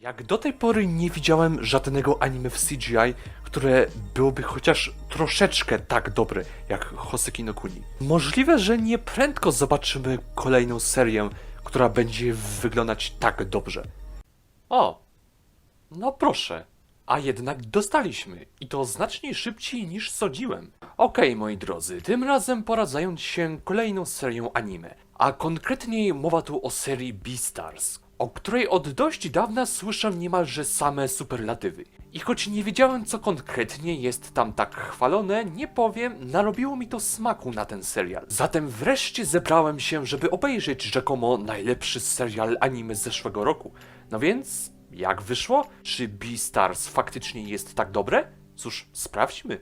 Jak do tej pory nie widziałem żadnego anime w CGI, które byłoby chociaż troszeczkę tak dobre jak Hoseki no Kuni. Możliwe, że nie prędko zobaczymy kolejną serię, która będzie wyglądać tak dobrze. O, no proszę. A jednak dostaliśmy. I to znacznie szybciej niż sądziłem. Okej, moi drodzy, tym razem pora zająć się kolejną serią anime. A konkretniej mowa tu o serii Beastars, o której od dość dawna słyszę niemalże same superlatywy. I choć nie wiedziałem co konkretnie jest tam tak chwalone, nie powiem, narobiło mi to smaku na ten serial. Zatem wreszcie zebrałem się, żeby obejrzeć rzekomo najlepszy serial anime z zeszłego roku. No więc, jak wyszło? Czy Beastars faktycznie jest tak dobre? Cóż, sprawdźmy.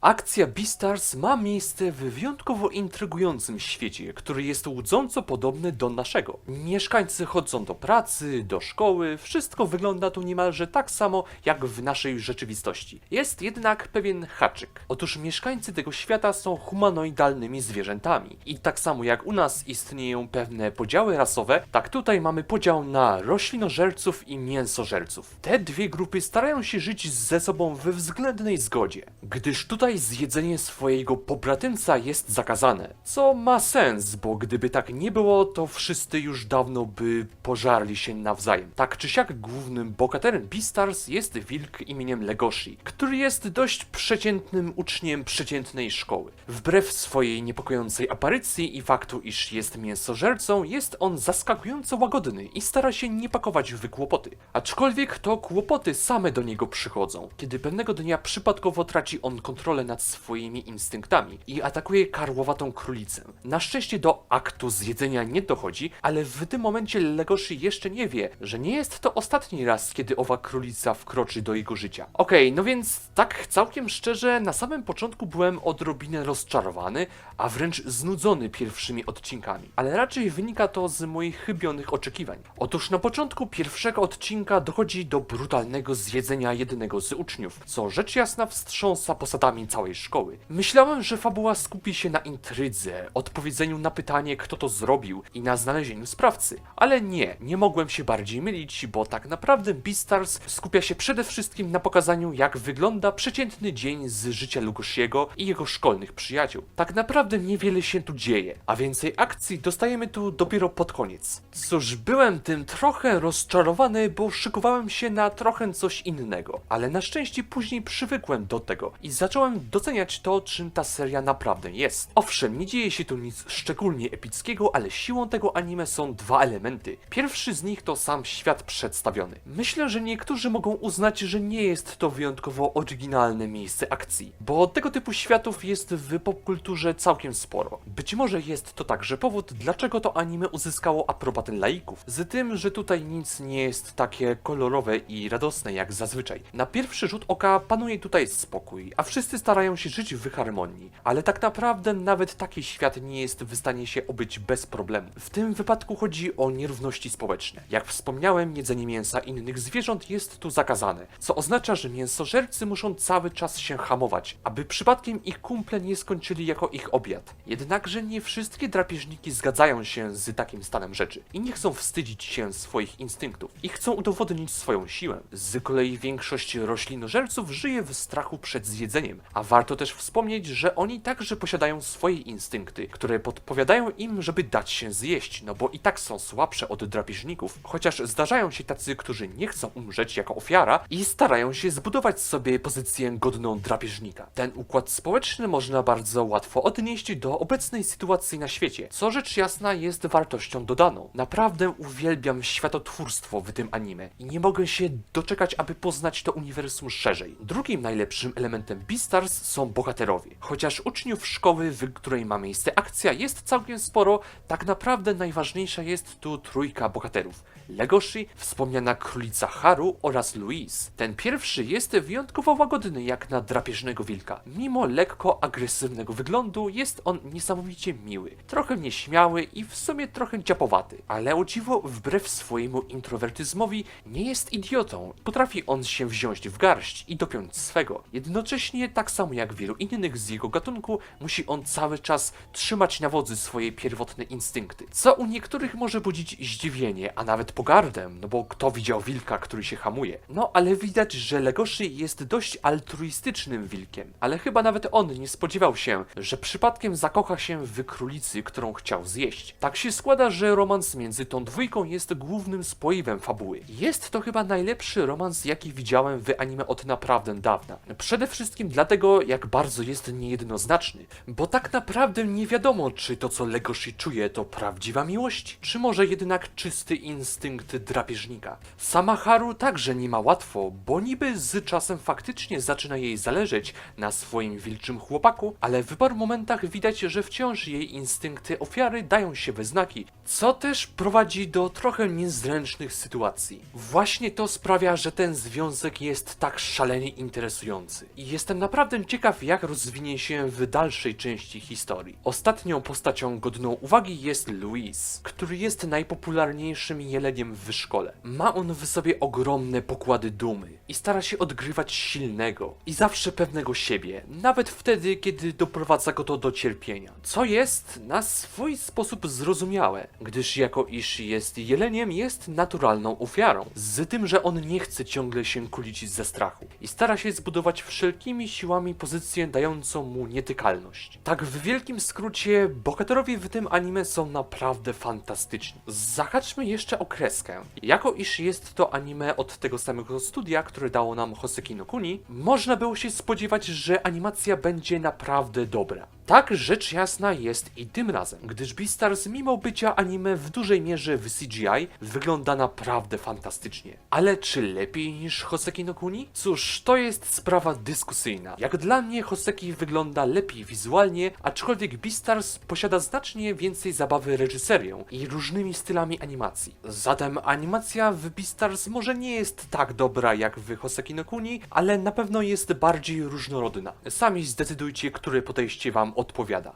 Akcja Beastars ma miejsce w wyjątkowo intrygującym świecie, który jest łudząco podobny do naszego. Mieszkańcy chodzą do pracy, do szkoły, wszystko wygląda tu niemalże tak samo jak w naszej rzeczywistości. Jest jednak pewien haczyk. Otóż mieszkańcy tego świata są humanoidalnymi zwierzętami. I tak samo jak u nas istnieją pewne podziały rasowe, tak tutaj mamy podział na roślinożerców i mięsożerców. Te dwie grupy starają się żyć ze sobą we względnej zgodzie, gdyż tutaj zjedzenie swojego pobratymca jest zakazane. Co ma sens, bo gdyby tak nie było, to wszyscy już dawno by pożarli się nawzajem. Tak czy siak głównym bohaterem Beastars jest wilk imieniem Legoshi, który jest dość przeciętnym uczniem przeciętnej szkoły. Wbrew swojej niepokojącej aparycji i faktu, iż jest mięsożercą, jest on zaskakująco łagodny i stara się nie pakować w kłopoty. Aczkolwiek to kłopoty same do niego przychodzą, kiedy pewnego dnia przypadkowo traci on kontrolę nad swoimi instynktami i atakuje karłowatą królicę. Na szczęście do aktu zjedzenia nie dochodzi, ale w tym momencie Legoshi jeszcze nie wie, że nie jest to ostatni raz, kiedy owa królica wkroczy do jego życia. Okej, no więc tak całkiem szczerze, na samym początku byłem odrobinę rozczarowany, a wręcz znudzony pierwszymi odcinkami. Ale raczej wynika to z moich chybionych oczekiwań. Otóż na początku pierwszego odcinka dochodzi do brutalnego zjedzenia jednego z uczniów, co rzecz jasna wstrząsa posadami całej szkoły. Myślałem, że fabuła skupi się na intrydze, odpowiedzeniu na pytanie, kto to zrobił i na znalezieniu sprawcy. Ale nie, nie mogłem się bardziej mylić, bo tak naprawdę Beastars skupia się przede wszystkim na pokazaniu, jak wygląda przeciętny dzień z życia Lugosiego i jego szkolnych przyjaciół. Tak naprawdę niewiele się tu dzieje, a więcej akcji dostajemy tu dopiero pod koniec. Cóż, byłem tym trochę rozczarowany, bo szykowałem się na trochę coś innego, ale na szczęście później przywykłem do tego i zacząłem doceniać to, czym ta seria naprawdę jest. Owszem, nie dzieje się tu nic szczególnie epickiego, ale siłą tego anime są dwa elementy. Pierwszy z nich to sam świat przedstawiony. Myślę, że niektórzy mogą uznać, że nie jest to wyjątkowo oryginalne miejsce akcji, bo tego typu światów jest w popkulturze całkiem sporo. Być może jest to także powód, dlaczego to anime uzyskało aprobatę laików, z tym, że tutaj nic nie jest takie kolorowe i radosne jak zazwyczaj. Na pierwszy rzut oka panuje tutaj spokój, a wszyscy starają się żyć w harmonii, ale tak naprawdę nawet taki świat nie jest w stanie się obyć bez problemu. W tym wypadku chodzi o nierówności społeczne. Jak wspomniałem, jedzenie mięsa innych zwierząt jest tu zakazane, co oznacza, że mięsożercy muszą cały czas się hamować, aby przypadkiem ich kumple nie skończyli jako ich obiad. Jednakże nie wszystkie drapieżniki zgadzają się z takim stanem rzeczy i nie chcą wstydzić się swoich instynktów i chcą udowodnić swoją siłę. Z kolei większość roślinożerców żyje w strachu przed zjedzeniem, a warto też wspomnieć, że oni także posiadają swoje instynkty, które podpowiadają im, żeby dać się zjeść, no bo i tak są słabsze od drapieżników, chociaż zdarzają się tacy, którzy nie chcą umrzeć jako ofiara i starają się zbudować sobie pozycję godną drapieżnika. Ten układ społeczny można bardzo łatwo odnieść do obecnej sytuacji na świecie, co rzecz jasna jest wartością dodaną. Naprawdę uwielbiam światotwórstwo w tym anime i nie mogę się doczekać, aby poznać to uniwersum szerzej. Drugim najlepszym elementem Beastars są bohaterowie. Chociaż uczniów szkoły, w której ma miejsce akcja jest całkiem sporo, tak naprawdę najważniejsza jest tu trójka bohaterów. Legoshi, wspomniana królica Haru oraz Louise. Ten pierwszy jest wyjątkowo łagodny jak na drapieżnego wilka. Mimo lekko agresywnego wyglądu jest on niesamowicie miły, trochę nieśmiały i w sumie trochę ciapowaty, ale o dziwo wbrew swojemu introwertyzmowi nie jest idiotą. Potrafi on się wziąć w garść i dopiąć swego. Jednocześnie tak samo jak wielu innych z jego gatunku musi on cały czas trzymać na wodzy swoje pierwotne instynkty, co u niektórych może budzić zdziwienie, a nawet pogardę, no bo kto widział wilka, który się hamuje? No ale widać, że Legoshi jest dość altruistycznym wilkiem, ale chyba nawet on nie spodziewał się, że przypadkiem zakocha się w królicy, którą chciał zjeść. Tak się składa, że romans między tą dwójką jest głównym spoiwem fabuły. Jest to chyba najlepszy romans, jaki widziałem w anime od naprawdę dawna. Przede wszystkim dlatego, jak bardzo jest niejednoznaczny, bo tak naprawdę nie wiadomo, czy to co Legoshi czuje to prawdziwa miłość, czy może jednak czysty instynkt drapieżnika. Sama Haru także nie ma łatwo, bo niby z czasem faktycznie zaczyna jej zależeć na swoim wilczym chłopaku, ale w paru momentach widać, że wciąż jej instynkty ofiary dają się we znaki, co też prowadzi do trochę niezręcznych sytuacji. Właśnie to sprawia, że ten związek jest tak szalenie interesujący. I jestem naprawdę ciekaw, jak rozwinie się w dalszej części historii. Ostatnią postacią godną uwagi jest Luis, który jest najpopularniejszym jeleniem w szkole. Ma on w sobie ogromne pokłady dumy i stara się odgrywać silnego i zawsze pewnego siebie, nawet wtedy, kiedy doprowadza go to do cierpienia. Co jest na swój sposób zrozumiałe, gdyż jako iż jest jeleniem, jest naturalną ofiarą. Z tym, że on nie chce ciągle się kulić ze strachu i stara się zbudować wszelkimi siłami pozycję dającą mu nietykalność. Tak w wielkim skrócie, bohaterowie w tym anime są naprawdę fantastyczni. Zahaczmy jeszcze o kreskę. Jako iż jest to anime od tego samego studia, które dało nam Hoseki no Kuni, można było się spodziewać, że animacja będzie naprawdę dobra. Tak rzecz jasna jest i tym razem, gdyż Beastars mimo bycia anime w dużej mierze w CGI wygląda naprawdę fantastycznie. Ale czy lepiej niż Hoseki no Kuni? Cóż, to jest sprawa dyskusyjna. Jak dla mnie Hoseki wygląda lepiej wizualnie, aczkolwiek Beastars posiada znacznie więcej zabawy reżyserią i różnymi stylami animacji. Zatem animacja w Beastars może nie jest tak dobra jak w Hoseki no Kuni, ale na pewno jest bardziej różnorodna. Sami zdecydujcie, które podejście wam odpowiada.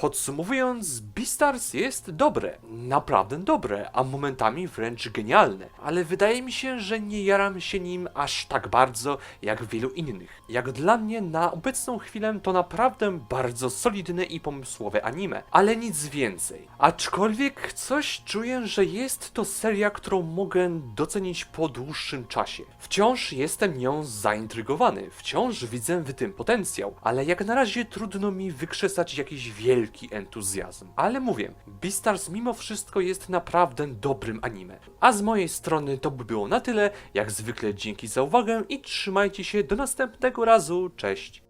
Podsumowując, Beastars jest dobre, naprawdę dobre, a momentami wręcz genialne, ale wydaje mi się, że nie jaram się nim aż tak bardzo jak wielu innych. Jak dla mnie na obecną chwilę to naprawdę bardzo solidne i pomysłowe anime, ale nic więcej. Aczkolwiek coś czuję, że jest to seria, którą mogę docenić po dłuższym czasie. Wciąż jestem nią zaintrygowany, wciąż widzę w tym potencjał, ale jak na razie trudno mi wykrzesać jakiś wielki entuzjazm. Ale mówię, Beastars mimo wszystko jest naprawdę dobrym anime. A z mojej strony to by było na tyle. Jak zwykle dzięki za uwagę i trzymajcie się do następnego razu. Cześć!